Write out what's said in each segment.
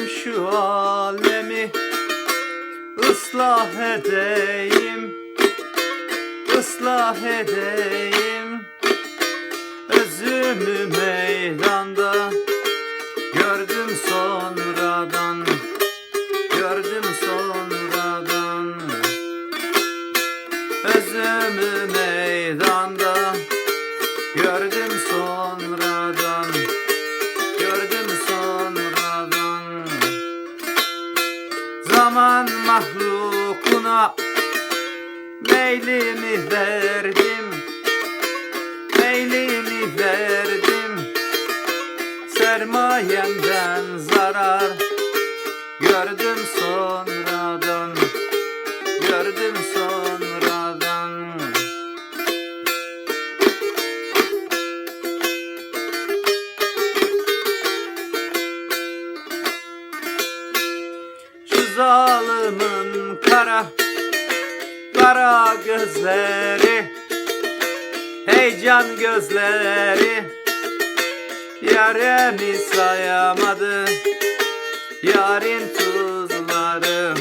Benim şu alemi ıslah edeyim ıslah edeyim. Özümü meydanda gördüm sonradan Gördüm sonradan. Özümü meydanda gördüm sonradan. Zaman mahlukuna Meylimi verdim Meylimi verdim. Sermayemden zarar Gördüm sonradan zalimin kara Kara gözleri Heyecan gözleri. Yaremi sayamadı Yarın tuzları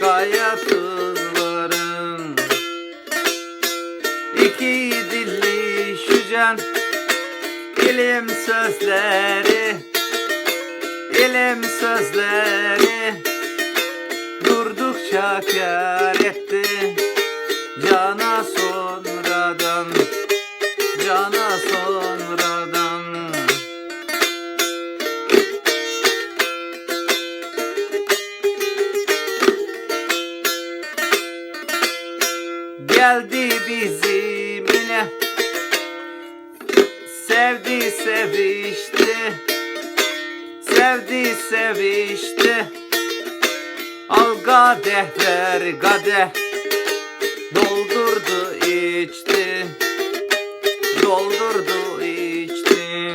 Kaya tuzlarım. İki dilli şu can İlim sözleri İlim sözleri Durdukça kar etti Cana sonradan Cana sonradan. Geldi bizimle Sevdi sevişti Sevdi sevişti Al kadeh ver kadeh Doldurdu içti. Doldurdu içti.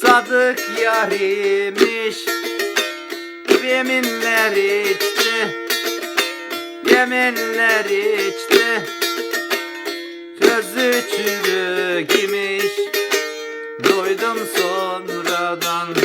Sadık yarimiş Yeminler içti. Yeminler içti. Sözü çürük imiş Duydum sonradan